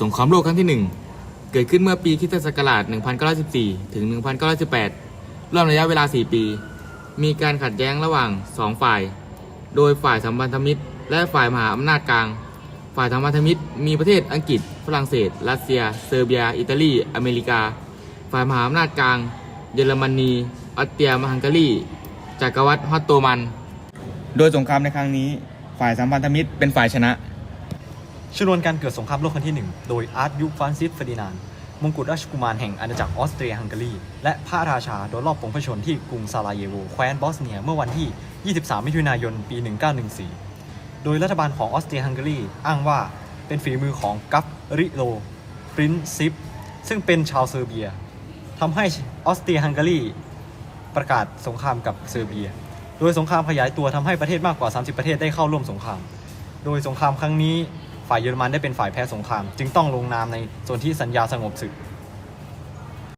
สงครามโลกครั้งที่ 1 เกิดขึ้นเมื่อปีคิศักราช1914 ถึง 1918รวมระยะเวลา 4 ปี มีการขัดแย้งระหว่าง 2 ฝ่าย โดยฝ่ายสัมพันธมิตร และฝ่ายมหาอำนาจกลาง ฝ่ายสัมพันธมิตร มีประเทศอังกฤษ ฝรั่งเศส รัสเซีย เซอร์เบีย อิตาลี อเมริกา ฝ่ายมหาอำนาจกลาง เยอรมนีออสเตรียฮังการี จักรวรรดิฮอตโตมัน โดยสงครามในครั้งนี้ ฝ่ายสัมพันธมิตรเป็นฝ่ายชนะ ชนวนการเกิดสงครามโลกครั้งที่ 1 โดยอาร์ตยุคฟรานซิสเฟอร์ดินานมงกุฎราชกุมารแห่งอาณาจักรออสเตรียฮังการี และพระราชาโดนรอบปงพระชนที่กรุงซาราเยโวแคว้นบอสเนียเมื่อวันที่ 23 มิถุนายน ปี 1914 โดยรัฐบาลของออสเตรียฮังการีอ้างว่าเป็นฝีมือของกัฟริโลปรินซิปซึ่งเป็นชาวเซอร์เบียทำให้ออสเตรียฮังการีประกาศสงครามกับเซอร์เบีย โดยสงครามขยายตัวทำให้ประเทศมากกว่า 30 ประเทศได้เข้าร่วมสงคราม โดยสงครามครั้งนี้ ฝ่ายเยอรมันได้เป็นฝ่ายแพ้สงคราม จึงต้องลงนามในส่วนที่สัญญาสงบศึก